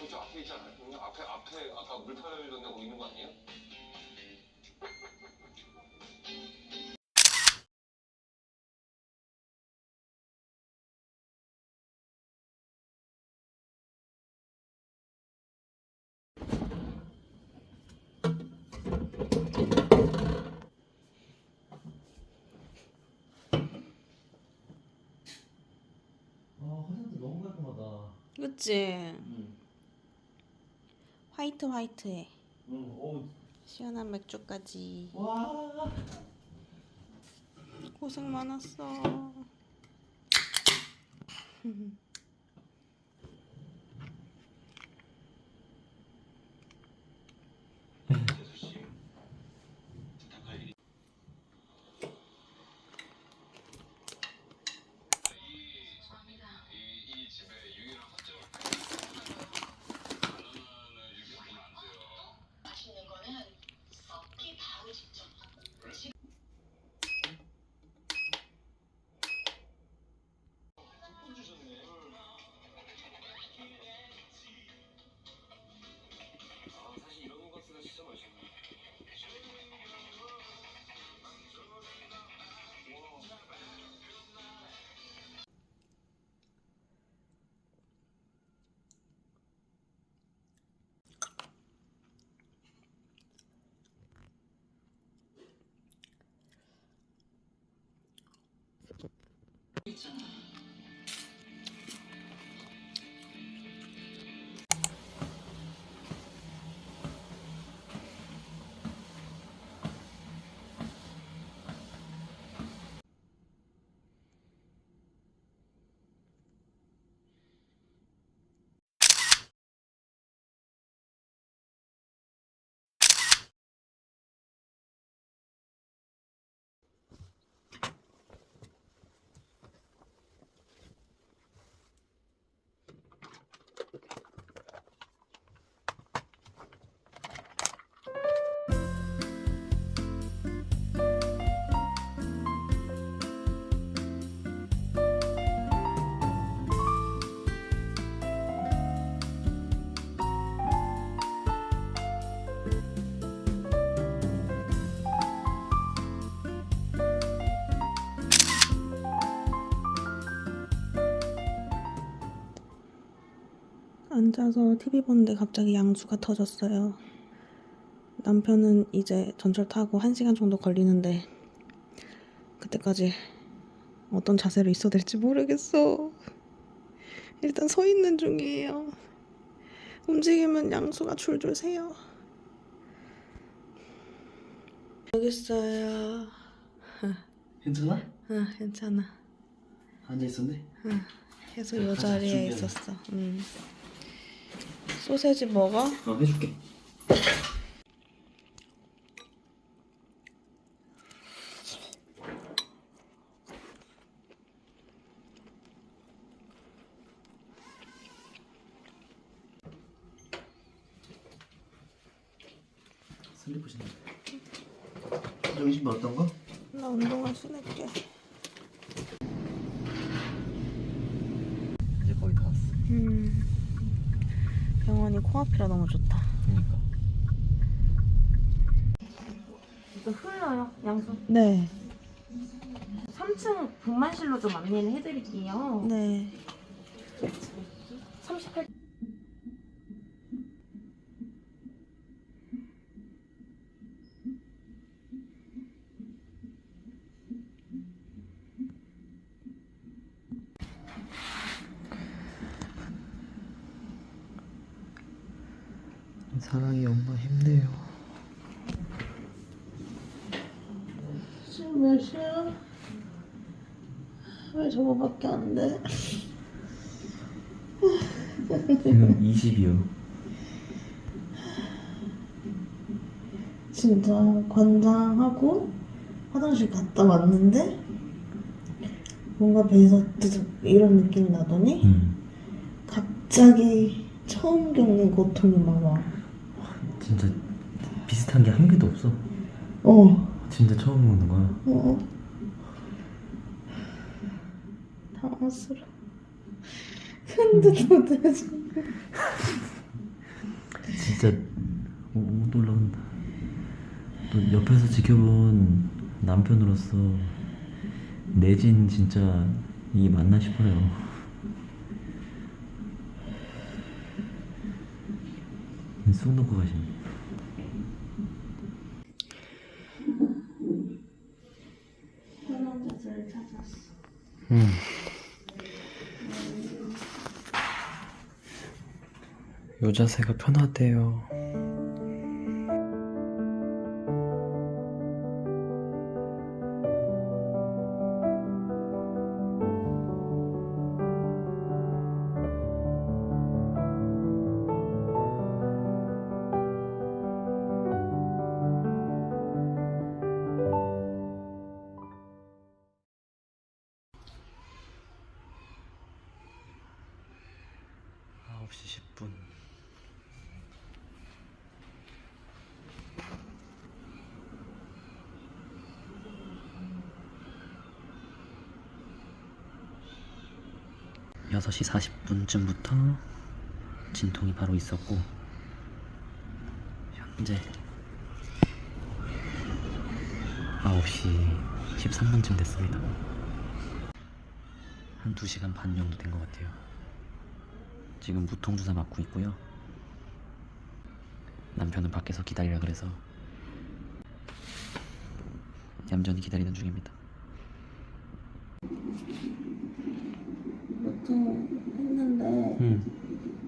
저쪽 앞에 있잖아요. 여기 앞에 앞에 아까 물 타려던데 거기 있는 거 아니에요? 아 화장대 너무 깔끔하다. 그치? 응. 화이트 화이트해. 응. 오. 시원한 맥주까지. 와. 고생 많았어. 앉아서 TV 보는데 갑자기 양수가 터졌어요. 남편은 이제 전철 타고 1시간 정도 걸리는데 그때까지 어떤 자세로 있어야 될지 모르겠어. 일단 서 있는 중이에요. 움직이면 양수가 줄줄 새요. 여기 있어요. 괜찮아? 아, 괜찮아. 앉아 있었네. 계속 그래, 이 가자, 자리에. 있었어. 음. 소세지 먹어? 어 해줄게. 슬리퍼 신는. 여기 신발 어떤 거? 나 운동화 신을게. 이제 거의 다 왔어. 음. 병원이 코앞이라 너무 좋다. 그러니까. 이거 흘러요, 양수. 네. 3층 분만실로 좀 안내를 해드릴게요. 네. 38. 사랑이 엄마 힘내요. 지금 몇 시야? 왜 저거밖에 안 돼? 지금 20이요. 진짜 관장하고 화장실 갔다 왔는데 뭔가 배에서 드득 이런 느낌이 나더니 응. 갑자기 처음 겪는 고통이 막 와. 진짜 비슷한 게 한 개도 없어. 어, 진짜 처음 먹는 거야. 어. 당황스러워. 근데 도대체 진짜 오, 못 올라간다. 또 옆에서 지켜본 남편으로서 내진 진짜 이게 맞나 싶어요. 쑥 놓고 가시네. 편한 자세를 찾았어. 음. 요 자세가 편하대요. 아홉 시 10분. 여섯 시 40분쯤부터 진통이 바로 있었고 현재 9시 13분쯤 됐습니다. 한 2시간 반 정도 된 것 같아요. 지금 무통주사 맞고 있고요. 남편은 밖에서 기다리라 그래서 얌전히 기다리는 중입니다. 보통 했는데 응,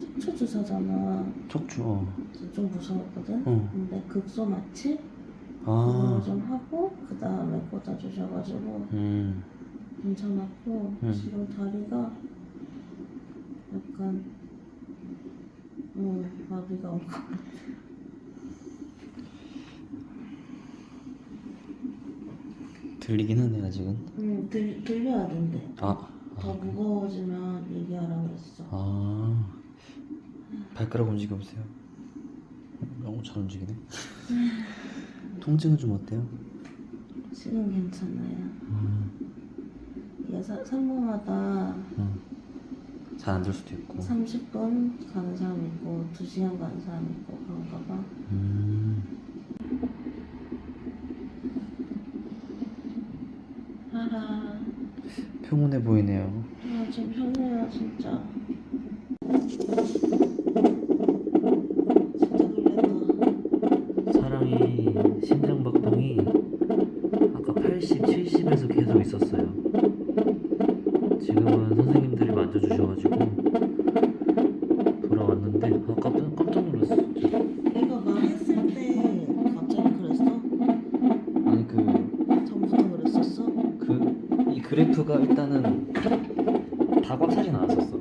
척추 주사잖아. 척추. 어. 좀 무서웠거든. 어. 근데 극소 마취 아, 좀 하고 그 다음에 꽂아 주셔가지고 음, 괜찮았고 음. 지금 다리가 약간 음, 마비가 오고 들리긴 하네 아직은. 음, 들, 들려야 된대. 아, 더 무거워지면 얘기하라고 했어. 아, 발가락 움직여 보세요. 너무 잘 움직이네. 통증은 좀 어때요? 지금 괜찮아요. 음, 이게 사, 산모마다 음. 잘안들 수도 있고. 30분 가는 사람 있고 2시간 가는 사람 있고 그런가 봐. 음, 하하. 평온해 보이네요. 아, 좀 편해요, 진짜. 이 그래프가 일단은 다 꽉 차진 않았었어.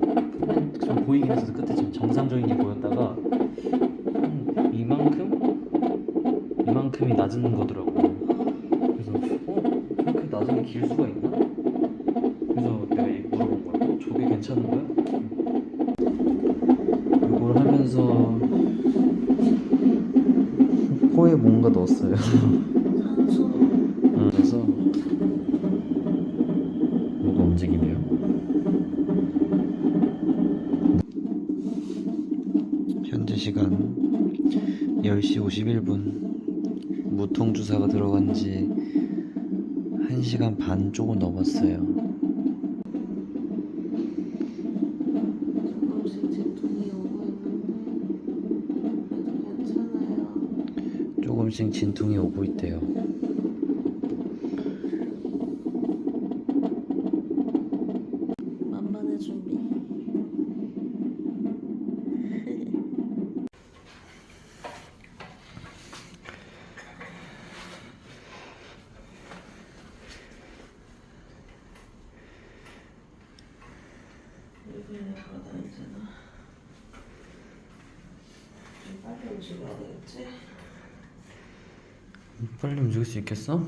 한- 좀 보이긴 했었어. 끝에 좀 정상적인 게 보였다가 한 이만큼 이만큼이 낮은 거더라고. 그래서 어 이렇게 낮은 게 길 수가 있나? 그래서 내가 얘 물어본 거야. 어, 저게 괜찮은 거야? 이걸 하면서 코에 뭔가 넣었어요. 산소. 응, 그래서 뭐가 움직이네요. 현재 시간 10시 51분 무통 주사가 들어간 지 1시간 반 조금 넘었어요. 조금씩 진통이 오고 있대요. 만반의 준비. 되겠지? 빨리 움직일 수 있겠어?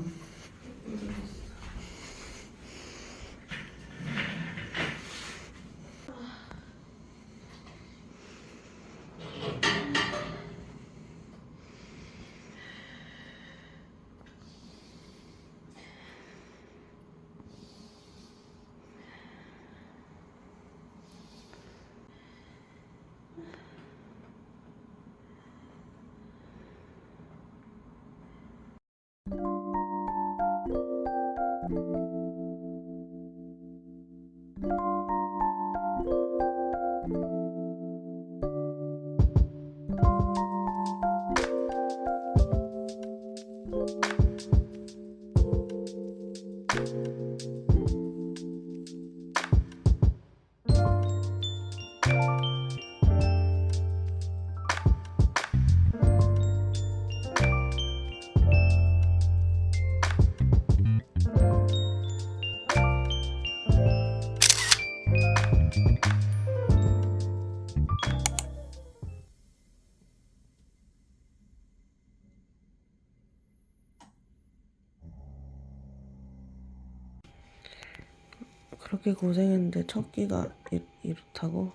그렇게 고생했는데 첫 끼가 이, 이렇다고?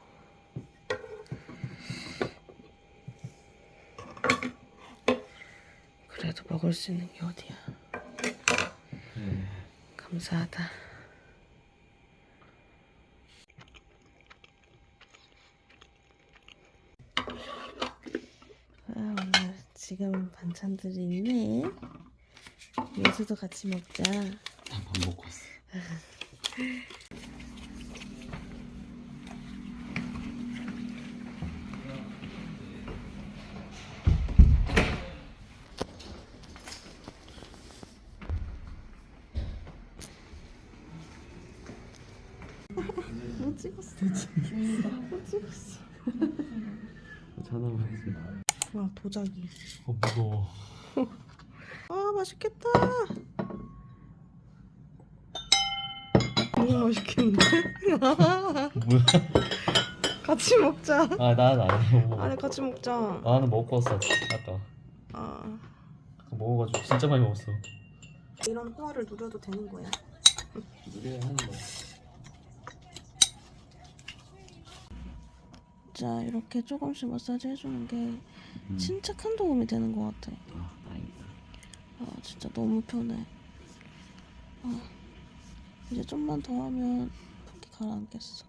그래도 먹을 수 있는 게 어디야? 감사하다. 아, 오늘 지금 반찬들이 있네. 예수도 같이 먹자. 밥 먹고 왔어. 못 찍었어. 못 찍었어. 해지. 와 도자기. 어 무거워. 아 맛있겠다. 너무 맛있겠는데? 뭐야? 같이 먹자. 아난 아니야. 아니 같이 먹자. 나는 먹고 왔어 아까. 아 먹어가지고 진짜 많이 먹었어. 이런 호화를 누려도 되는 거야. 누려야 하는 거야. 자 이렇게 조금씩 마사지 해주는 게 진짜 큰 도움이 되는 것 같아. 아 다행이다. 아 진짜 너무 편해. 아, 이제 좀만 더 하면 푹이 가라앉겠어.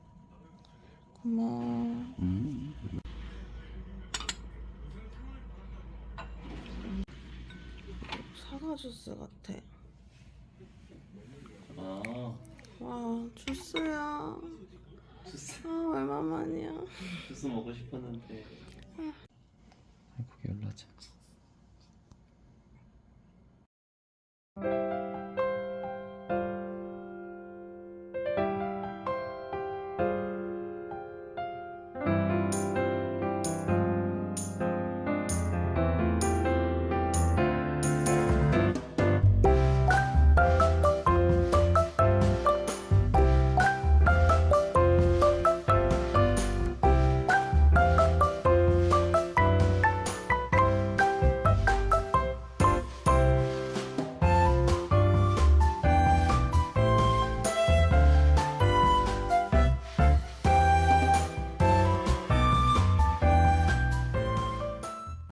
고마워. 음. 사과 주스 같아. 아 와 주스야. 주스 아 얼마만이야. 주스 먹고 싶었는데. 고기 열라자.